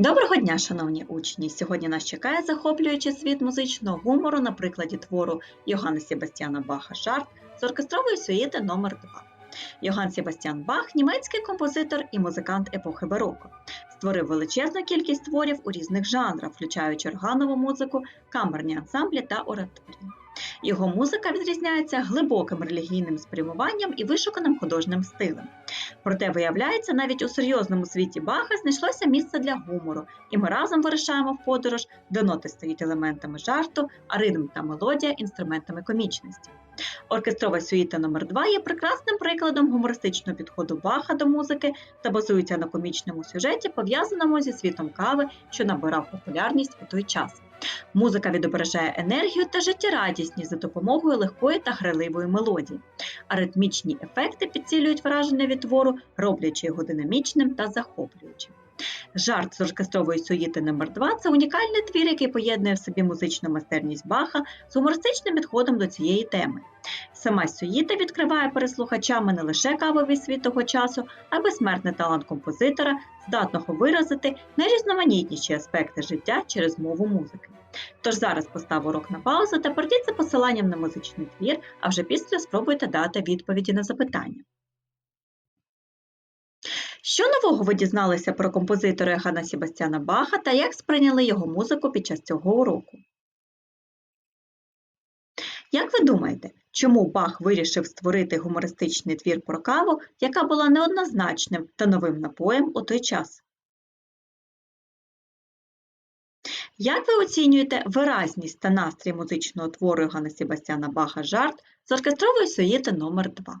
Доброго дня, шановні учні! Сьогодні нас чекає захоплюючий світ музичного гумору на прикладі твору Йоганна Себастьяна Баха Жарт з оркестрової сюїти номер 2 Йоганн Себастьян Бах німецький композитор і музикант епохи бароко. Створив величезну кількість творів у різних жанрах, включаючи органову музику, камерні ансамблі та ораторії. Його музика відрізняється глибоким релігійним спрямуванням і вишуканим художнім стилем. Проте, виявляється, навіть у серйозному світі Баха знайшлося місце для гумору, і ми разом вирушаємо в подорож, де ноти стають елементами жарту, а ритм та мелодія інструментами комічності. Оркестрова сюїта номер 2 є прекрасним прикладом гумористичного підходу Баха до музики та базується на комічному сюжеті, пов'язаному зі світом кави, що набирав популярність у той час. Музика відображає енергію та життєрадісність за допомогою легкої та граливої мелодії, а ритмічні ефекти підсилюють враження від твору, роблячи його динамічним та захоплюючим. Жарт з оркестрової сюїти номер 2 це унікальний твір, який поєднує в собі музичну майстерність Баха з гумористичним підходом до цієї теми. Сама сюїта відкриває переслухачами не лише кавовий світ того часу, а безсмертний талант композитора, здатного виразити найрізноманітніші аспекти життя через мову музики. Тож зараз постав урок на паузу та пройдіться посиланням на музичний твір, а вже після спробуйте дати відповіді на запитання. Що нового ви дізналися про композитора Ганна Себастьяна Баха та як сприйняли його музику під час цього уроку? Як ви думаєте, чому Бах вирішив створити гумористичний твір про каву, яка була неоднозначним та новим напоєм у той час? Як ви оцінюєте виразність та настрій музичного твору Ганна Себастьяна Баха Жарт з оркестрової сюїти номер 2